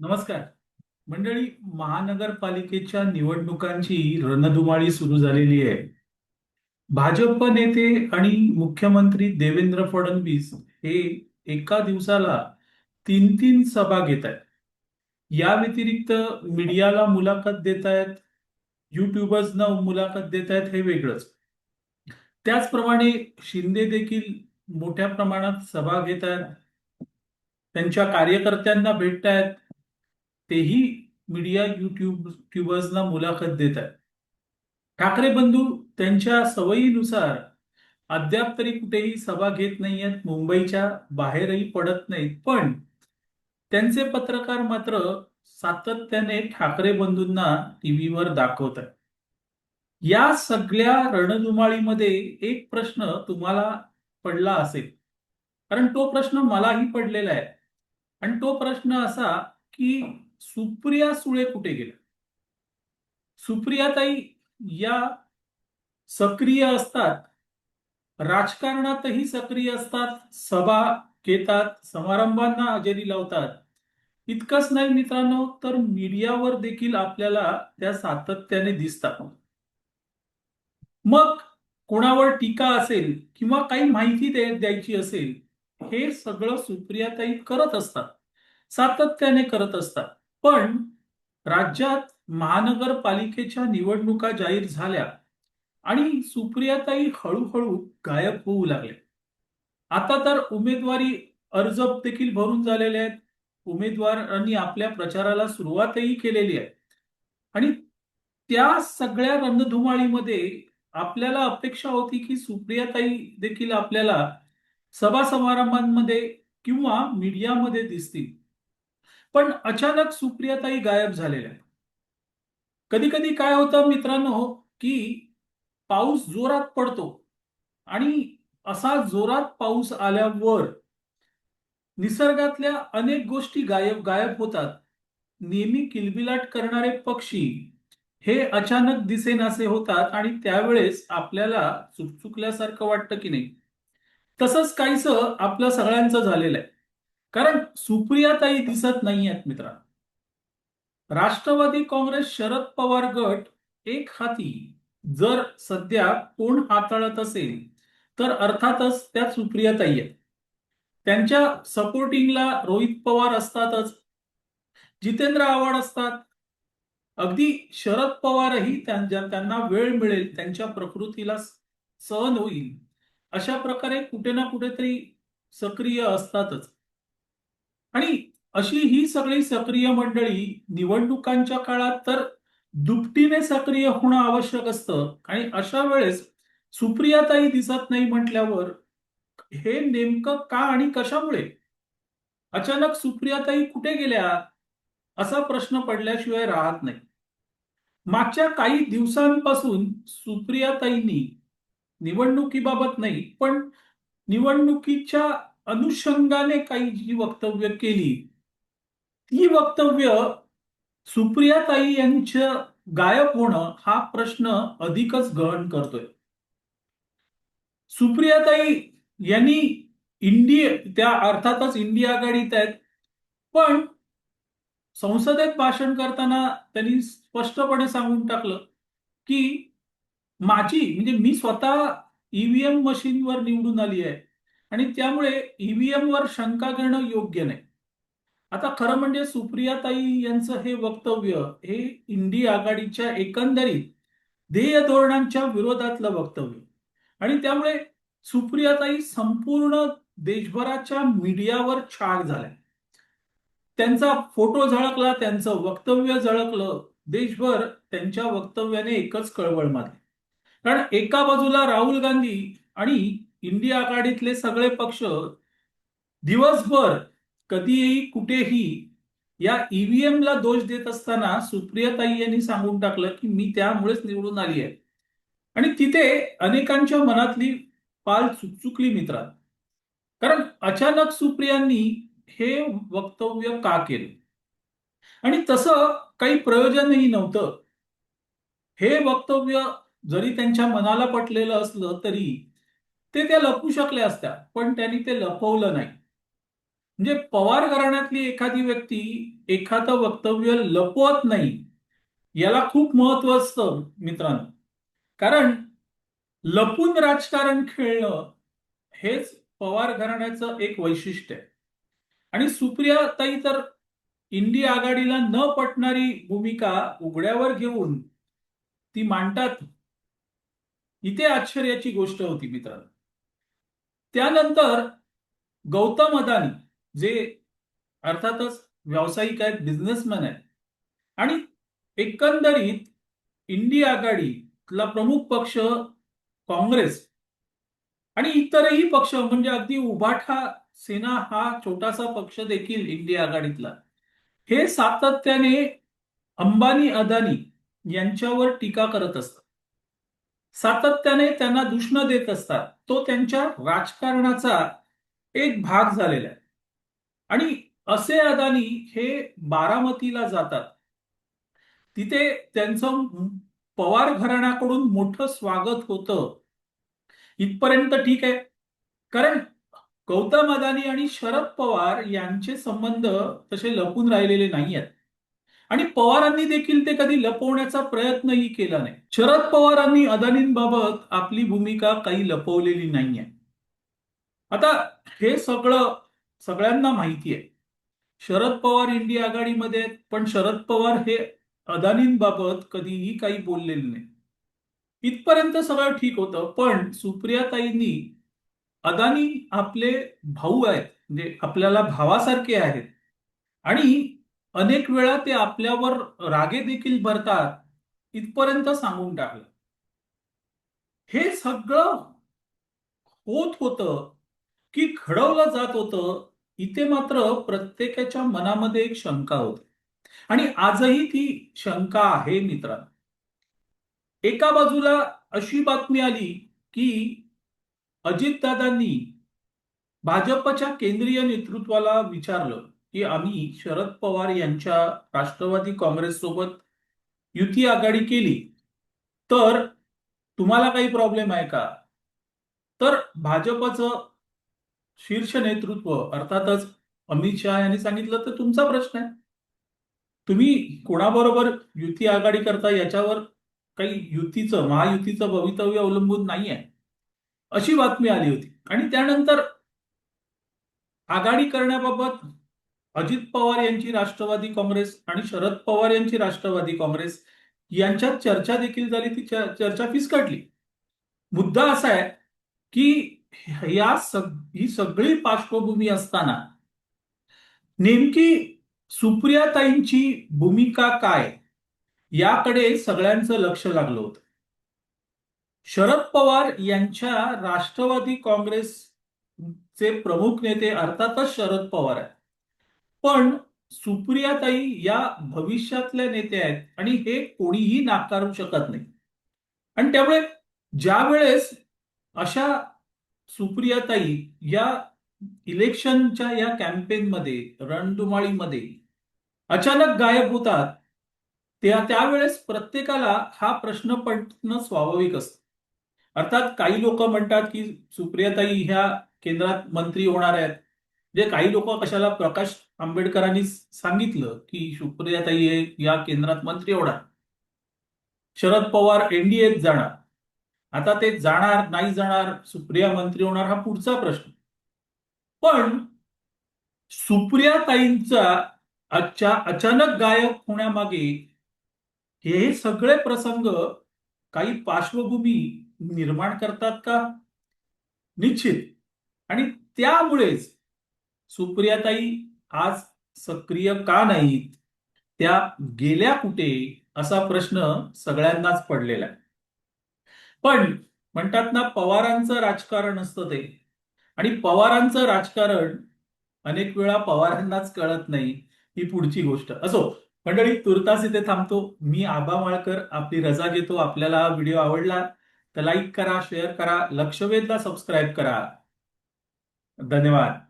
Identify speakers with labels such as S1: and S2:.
S1: नमस्कार. मंडळी महानगरपालिकेच्या निवडणुकांची रणधुमाळी सुरू झालेली आहे. भाजप नेते आणि मुख्यमंत्री देवेंद्र फडणवीस हे एका दिवसाला तीन तीन सभा घेत आहेत. या व्यतिरिक्त मीडियाला मुलाखत देत आहेत युट्यूबर्सना मुलाखत देत आहेत हे वेगळंच. त्याचप्रमाणे शिंदे देखील मोठ्या प्रमाणात सभा घेत आहेत. त्यांच्या कार्यकर्त्यांना भेटत आहेत तेही मीडिया युट्यूब ट्यूबर्सना मुलाखत देत आहेत ठाकरे बंधू त्यांच्या सवयीनुसार अद्याप तरी कुठेही सभा घेत नाहीयेत मुंबईच्या बाहेरही पडत नाहीत पण त्यांचे पत्रकार मात्र सातत्याने ठाकरे बंधूंना टीव्हीवर दाखवत आहेत या सगळ्या रणधुमाळीमध्ये एक प्रश्न तुम्हाला पडला असेल. कारण तो प्रश्न मलाही पडलेला आहे. आणि तो प्रश्न असा की सुप्रिया सुळे कुठे गेल्या? सुप्रियाताई या सक्रिय असतात. राजकारणातही सक्रिय असतात. सभा घेतात. समारंभांना हजेरी लावतात. इतकंच नाही मित्रांनो तर मीडियावर देखील आपल्याला त्या सातत्याने दिसतात. मग कोणावर टीका असेल किंवा काही माहिती दे- द्यायची असेल हे सगळं सुप्रियाताई करत असतात. सातत्याने करत असतात. पण राज्यात महानगरपालिकेच्या निवडणुका जाहीर झाल्या आणि सुप्रियाताई हळूहळू गायब होऊ लागले आता तर उमेदवारी अर्ज देखील भरून झालेले आहेत. उमेदवारांनी आपल्या प्रचाराला सुरुवातही केलेली आहे. आणि त्या सगळ्या रणधुमाळीमध्ये आपल्याला अपेक्षा होती की सुप्रियाताई देखील आपल्याला सभा समारंभांमध्ये किंवा मीडियामध्ये दिसतील. पण अचानक सुप्रियाताई गायब झालेल्या आहेत. कधी कधी काय होतं मित्रांनो हो, की पाऊस जोरात पडतो आणि असा जोरात पाऊस आल्यावर निसर्गातल्या अनेक गोष्टी गायब गायब होतात. नेहमी किलबिलाट करणारे पक्षी हे अचानक दिसेनासे होतात आणि त्यावेळेस आपल्याला चुकचुकल्यासारखं वाटतं की नाही. तसंच काहीस आपलं सगळ्यांचं झालेलं आहे. कारण सुप्रियाताई दिसत नाही आहेत मित्रांनो. राष्ट्रवादी काँग्रेस शरद पवार गट एक हाती. जर सध्या कोण हाताळत असेल तर अर्थातच त्या सुप्रियाताई आहेत. त्यांच्या सपोर्टिंगला रोहित पवार असतातच जितेंद्र आव्हाड असतात. अगदी शरद पवारही त्यांच्या त्यांना वेळ मिळेल त्यांच्या प्रकृतीला सहन होईल. अशा प्रकारे कुठे ना कुठेतरी सक्रिय असतातच. आणि अशी ही सगळी सक्रिय मंडळी निवडणुकांच्या काळात तर दुपटीने सक्रिय होणं आवश्यक असतं. आणि अशा वेळेस सुप्रियाताई दिसत नाही म्हटल्यावर हे नेमकं का आणि कशामुळे? अचानक सुप्रियाताई कुठे गेल्या? असा प्रश्न पडल्याशिवाय राहत नाही. मागच्या काही दिवसांपासून सुप्रियाताईंनी निवडणुकीबाबत नाही पण निवडणुकीच्या अनुषंगाने काही जी वक्तव्य केली ती वक्तव्य सुप्रियाताई यांचं गायब होणं हा प्रश्न अधिकच गहन करतोय. सुप्रियाताई यांनी इंडिया त्या अर्थातच इंडिया आघाडीत आहेत पण संसदेत भाषण करताना त्यांनी स्पष्टपणे सांगून टाकलं की माझी म्हणजे मी स्वतः ईव्हीएम मशीनवर निवडून आली आहे. आणि त्यामुळे ईव्हीएम वर शंका घेणं योग्य नाही. आता खरं म्हणजे सुप्रियाताई यांचं हे वक्तव्य हे इंडी आघाडीच्या एकंदरीत ध्येय धोरणांच्या विरोधातलं वक्तव्य. आणि त्यामुळे सुप्रियाताई संपूर्ण देशभराच्या मीडियावर छाग झाल्या. त्यांचा फोटो झळकला त्यांचं वक्तव्य झळकलं देशभर त्यांच्या वक्तव्याने एकच कळवळ मारली. कारण एका बाजूला राहुल गांधी आणि इंडिया आघाडीतले सगळे पक्ष दिवसभर कधीही कुठेही या ईव्हीएम ला दोष देत असताना सुप्रियाताई यांनी सांगून टाकलं की मी त्यामुळेच निवडून आली आहे. आणि तिथे अनेकांच्या मनातली पाल चुकचुकली मित्रा कारण अचानक सुप्रियांनी हे वक्तव्य का केलं? आणि तसं काही प्रयोजनही नव्हतं. हे वक्तव्य जरी त्यांच्या मनाला पटलेलं असलं तरी ते त्या लपू शकल्या असत्या पण त्यांनी ते लपवलं नाही. म्हणजे पवार घराण्यातली एखादी व्यक्ती एखादं वक्तव्य लपवत नाही याला खूप महत्त्व असतं मित्रांनो. कारण लपून राजकारण खेळणं हेच पवार घराण्याचं एक वैशिष्ट्य आहे. आणि सुप्रिया ताई तर इंडिया आघाडीला न पटणारी भूमिका उघड्यावर घेऊन ती मांडतात. इथे आश्चर्याची गोष्ट होती मित्रांनो. त्यानंतर गौतम अदानी जे अर्थातच व्यावसायिक आहेत बिझनेसमॅन आहेत. आणि एकंदरीत इंडिया आघाडीतला प्रमुख पक्ष काँग्रेस. आणि इतरही पक्ष म्हणजे अगदी उभाठा सेना हा छोटासा पक्ष देखील इंडिया आघाडीतला. हे सातत्याने अंबानी अदानी यांच्यावर टीका करत असतात. सातत्याने त्यांना दूषणं देत असतात. तो त्यांच्या राजकारणाचा एक भाग झालेला आहे. आणि असे अदानी हे बारामतीला जातात. तिथे त्यांचं पवार घराण्याकडून मोठं स्वागत होतं. इथपर्यंत ठीक आहे. कारण गौतम अदानी आणि शरद पवार यांचे संबंध तसे लपून राहिलेले नाही आहेत आणि पवारांनी देखील ते कधी लपवण्याचा प्रयत्नही केला नाही. शरद पवारांनी अदानींबाबत आपली भूमिका काही लपवलेली नाहीये. आता हे सगळं सगळ्यांना माहिती आहे शरद पवार इंडिया आघाडीमध्ये आहेत पण शरद पवार हे अदानींबाबत कधीही काही बोललेले नाही. इथपर्यंत सगळं ठीक होतं पण सुप्रियाताईंनी अदानी आपले भाऊ आहेत म्हणजे आपल्याला भावासारखे आहेत. आणि अनेक वेळा ते आपल्यावर रागे देखील भरतात इथपर्यंत सांगून टाकलं. हे सगळं होत होतं की घडवलं जात होतं इथे मात्र प्रत्येकाच्या मनामध्ये एक शंका होती. आणि आजही ती शंका आहे मित्रांनो. एका बाजूला अशी बातमी आली की अजितदादांनी भाजपच्या केंद्रीय नेतृत्वाला विचारलं की आम्ही शरद पवार यांच्या राष्ट्रवादी काँग्रेस सोबत युती आघाडी केली. तर तुम्हाला काही प्रॉब्लेम आहे का? तर भाजपचं शीर्ष नेतृत्व अर्थातच अमित शहा यांनी सांगितलं तर तुमचा प्रश्न आहे. तुम्ही कोणाबरोबर युती आघाडी करता याच्यावर काही युतीचं महायुतीचं भवितव्य अवलंबून नाही आहे अशी बातमी आली होती. आणि त्यानंतर आघाडी करण्याबाबत अजित पवार यांची राष्ट्रवादी काँग्रेस आणि शरद पवार यांची राष्ट्रवादी काँग्रेस यांच्यात चर्चा देखील झाली ती चर्चा फिसकटली मुद्दा असा आहे की या सग ही सगळी पार्श्वभूमी असताना नेमकी सुप्रियाताईंची भूमिका काय याकडे सगळ्यांचं लक्ष लागलं होतं. शरद पवार यांच्या राष्ट्रवादी काँग्रेसचे प्रमुख नेते अर्थातच शरद पवार आहेत. पण सुप्रियाताई या भविष्यातल्या नेत्या आहेत आणि हे कोणीही नाकारू शकत नाही. आणि त्यामुळे ज्या वेळेस अशा सुप्रियाताई या इलेक्शनच्या या कॅम्पेनमध्ये रणधुमाळीमध्ये अचानक गायब होतात त्या त्यावेळेस प्रत्येकाला हा प्रश्न पडणं स्वाभाविक असतं. अर्थात काही लोक म्हणतात की सुप्रियाताई ह्या केंद्रात मंत्री होणार आहेत. जे काही लोक कशाला प्रकाश आंबेडकरांनी सांगितलं की सुप्रियाताई हे या केंद्रात मंत्री होणार. शरद पवार एनडीएत जाणार. आता ते जाणार नाही जाणार सुप्रिया मंत्री होणार हा पुढचा प्रश्न. पण सुप्रियाताईंचा आजच्या अचानक गायब होण्यामागे हे सगळे प्रसंग काही पार्श्वभूमी निर्माण करतात का? निश्चित. आणि त्यामुळेच सुप्रियाताई आज सक्रिय का नाहीत? त्या गेल्या कुठे? असा प्रश्न सगळ्यांनाच पडलेला आहे. पण म्हणतात ना पवारांचं राजकारण असतं ते. आणि पवारांचं राजकारण अनेक वेळा पवारांनाच कळत नाही ही पुढची गोष्ट. असो मंडळी तुर्तास इथे थांबतो. मी आबा माळकर आपली रजा घेतो. आपल्याला हा व्हिडिओ आवडला तर लाईक करा शेअर करा लक्षवेधला सबस्क्राईब करा. धन्यवाद.